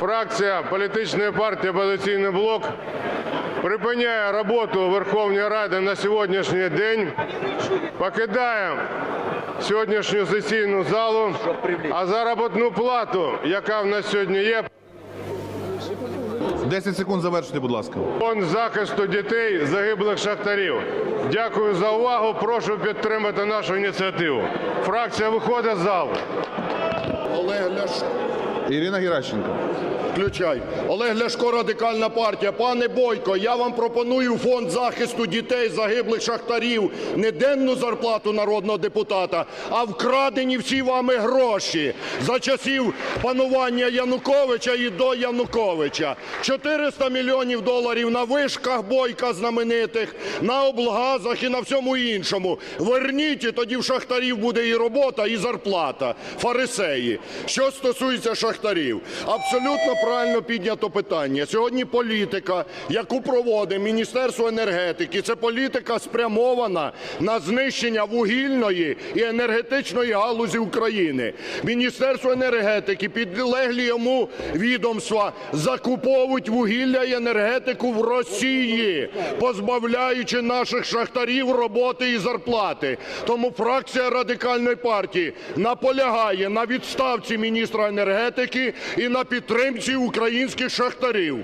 Фракція політичної партії «Опозиційний блок» припиняє роботу Верховної Ради на сьогоднішній день, покидає сьогоднішню сесійну залу, а заробітну плату, яка в нас сьогодні є, 10 секунд завершити, будь ласка. Фонд захисту дітей загиблих шахтарів. Дякую за увагу. Прошу підтримати нашу ініціативу. Фракція виходить з залу. Олег Ляшко. Ірина Геращенко. Включай. Олег Ляшко, Радикальна партія. Пане Бойко, я вам пропоную фонд захисту дітей загиблих шахтарів не денну зарплату народного депутата, а вкрадені всі вами гроші за часів панування Януковича і до Януковича. 400 мільйонів доларів на вишках Бойка знаменитих, на облгазах і на всьому іншому. Верніть, і тоді в шахтарів буде і робота, і зарплата. Фарисеї. Що стосується шахтарів, абсолютно правильно піднято питання. Сьогодні політика, яку проводить Міністерство енергетики, це політика спрямована на знищення вугільної і енергетичної галузі України. Міністерство енергетики, підлеглі йому відомства закуповують вугілля і енергетику в Росії, позбавляючи наших шахтарів роботи і зарплати. Тому фракція радикальної партії наполягає на відставці міністра енергетики і на підтримці українських шахтарів.